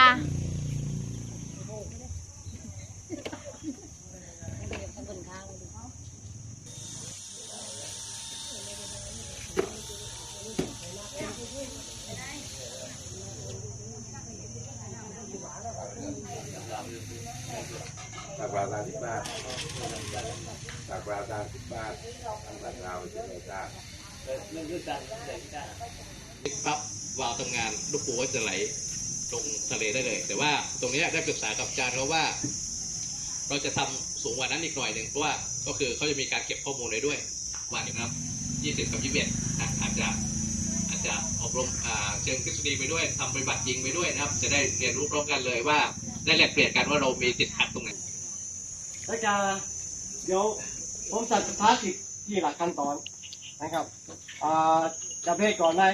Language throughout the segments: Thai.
จาตักบาตรสิบาทตักบาตรสิบาททางตักเราจะได้จ้าเรื่องเรื่องจ้าเด็กจ้าปั๊บวาวทำงานลูกปูก็จะไหล ลงทะเลได้เลย แต่ว่าตรงนี้ได้ปรึกษากับอาจารย์เขาว่า เราจะทำสูงกว่านั้นอีกหน่อยหนึ่งเพราะว่าก็คือเขาจะมีการเก็บข้อมูลไว้ด้วยว่าอย่างนะครับยี่สิบกับยี่สิบเอ็ดอาจจะอาจจะอบรมเชิงทฤษฎีไปด้วยทำปฏิบัติจริงไปด้วยนะครับ จะได้เรียนรู้พร้อมกันเลยว่าได้แลกเปลี่ยนกันว่าเรามีติดขัดตรงไหนแล้วจะเดี๋ยวผมจัดพาสิกที่หลักขั้นตอนนะครับอ่าจะเบรกก่อนไหม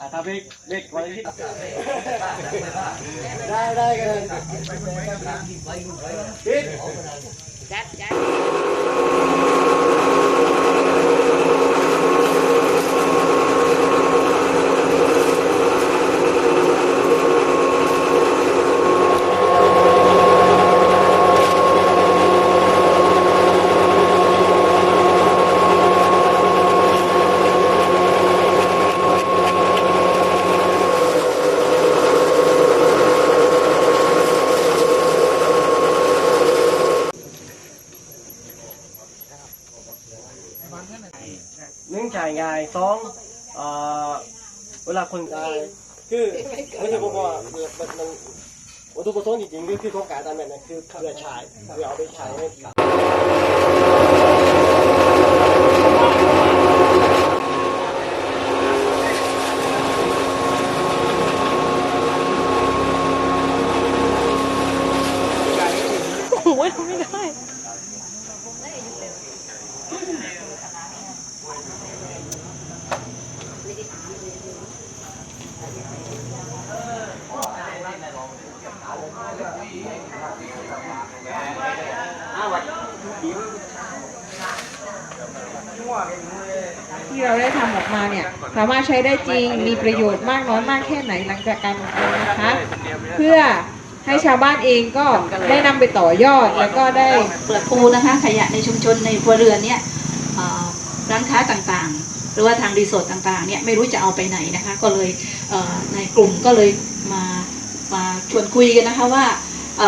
อ่าถ้าเบรกเบรกไว้ที่ได้ได้กันเลยปิดจัดจัด นึ่งจ่ายง่ายสองเอ่อเวลาคนตายคือไม่ใช่ผมว่ามันมันวัตถุประสงค์จริงๆคือคือโครงการตามแบบนั้นคือเพื่อใช้เพื่อเอาไปใช้ให้กับโอ้ยไม่ได้ ที่เราได้ทำออกมาเนี่ยสามารถใช้ได้จริงมีประโยชน์มากน้อยมากแค่ไหนหลังจากการอบรมนะคะ เพื่อให้ชาวบ้านเองก็ได้นำไปต่อยอดแล้วก็ได้เปลือกปูนะคะ ขยะในชุมชนในครัวเรือนเนี่ยร้านค้าต่างๆ รือว่าทางรีสอร์ทต่างๆเนี่ยไม่รู้จะเอาไปไหนนะคะ ก็เลยในกลุ่มก็เลยมามาชวนคุยกันนะคะว่าเ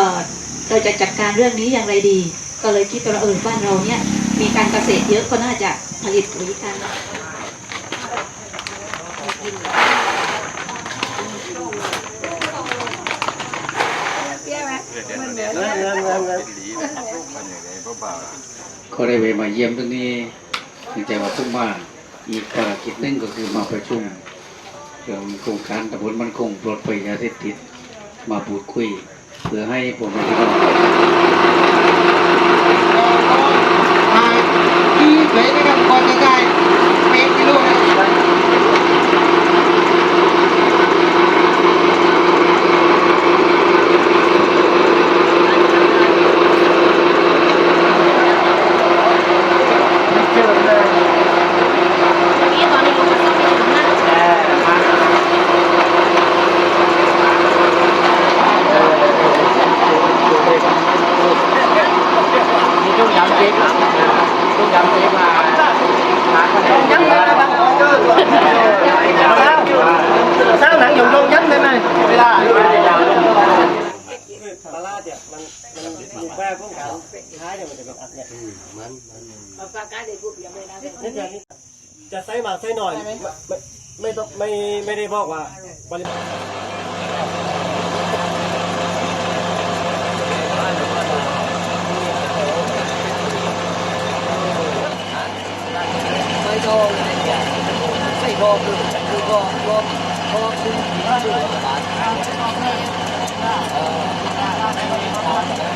เราจะจัดการเรื่องนี้อย่างไรดี ก็เลยคิดว่าเออบ้านเราเนี่ยมีการเกษตรเยอะก็น่าจะผลิตปุ๋ยกันเงินเงินเงินเงินก็ได้เวมาเยี่ยมตรงนี้ใจังหวัดทุ่งมาน อีกภารกิจหนึ่งก็คือมาประชุมเรื่องโครงการตำบลมันคงปลดปล่อยยาเสพติดมาพูดคุย เพื่อให้ผมพี่น้องที่ไหนนะครับก่อนจะได้เมตรกิโลนะครับ นี่ตอนนี้เราก็ต้องไปถึงนะ มีต้องย้ำเจ๊กอย้ำเจ๊กมาย้ำเลยนะครับสร้างหนังอยู่ลงย้ำไหมไม่ได้ปลาลาดเนี่ยมันมันอยู่แวบพวกกันท้ายเนี่ยมันจะเป็นอัดเนี่ยมันมันเอาปากกาเด็กกูยังไม่ได้นี่จะจะใส่มากใส่หน่อยไม่ไม่ไม่ต้องไม่ไม่ได้บอกว่าปริมาณ Thank you.